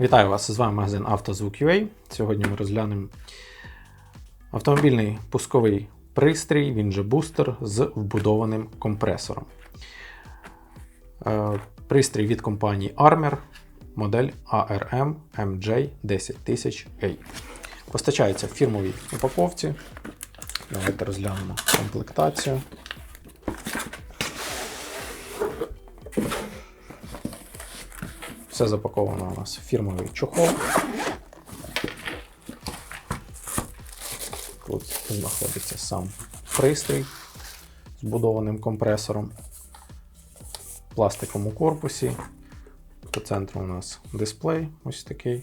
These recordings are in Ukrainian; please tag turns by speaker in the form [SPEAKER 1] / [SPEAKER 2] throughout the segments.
[SPEAKER 1] Вітаю вас! З вами магазин «Автозвук.UA». Сьогодні ми розглянемо автомобільний пусковий пристрій, він же бустер з вбудованим компресором. Е, Пристрій від компанії Armer, модель ARM MJ10000A. Постачається в фірмовій упаковці. Давайте розглянемо комплектацію. Все запаковано у нас в фірмовий чохол. Тут знаходиться сам пристрій з будованим компресором в пластиковому корпусі. По центру у нас дисплей ось такий.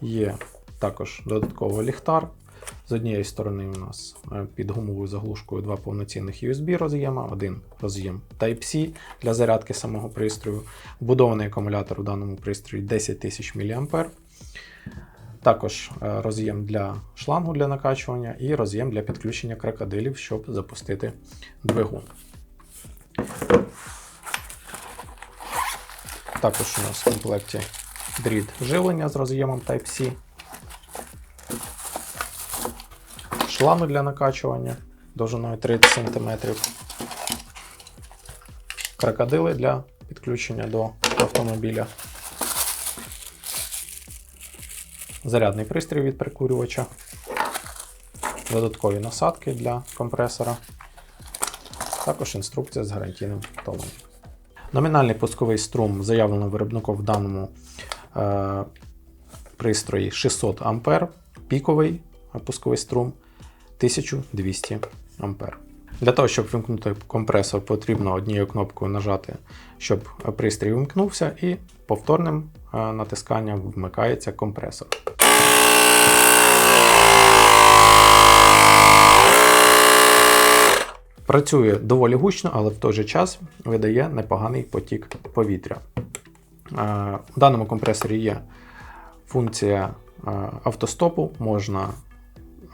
[SPEAKER 1] Є також додатковий ліхтар. З однієї сторони у нас е, під гумовою заглушкою два повноцінних USB роз'єма, один роз'єм Type-C для зарядки самого пристрою. Вбудований акумулятор у даному пристрої 10 тисяч мА. Також е, роз'єм для шлангу для накачування і роз'єм для підключення крокодилів, щоб запустити двигун. Також у нас в комплекті дріт живлення з роз'ємом Type-C. Шлангу для накачування довжиною 30 см. Крокодили для підключення до автомобіля. Зарядний пристрій від прикурювача. Додаткові насадки для компресора. Також інструкція з гарантійним талоном. Номінальний пусковий струм заявлено виробником в даному е, пристрої 600 А, піковий пусковий струм 1200 А. Для того, щоб вимкнути компресор, потрібно однією кнопкою нажати, щоб пристрій вимкнувся, і повторним е, натисканням вмикається компресор. Працює доволі гучно, але в той же час видає непоганий потік повітря. Е, У даному компресорі є функція е, автостопу, можна е,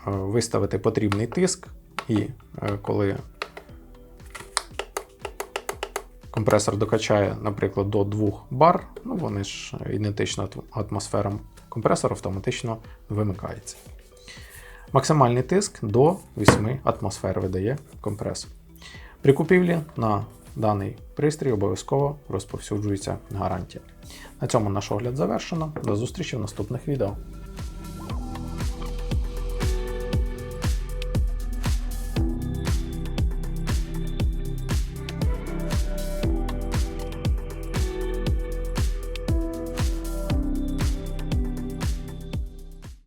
[SPEAKER 1] виставити потрібний тиск, і е, коли компресор докачає, наприклад, до 2 бар, ну вони ж ідентично атмосферам, компресор автоматично вимикається. Максимальний тиск до 8 атмосфер видає компресор. При купівлі на даний пристрій обов'язково розповсюджується гарантія. На цьому наш огляд завершено. До зустрічі в наступних відео.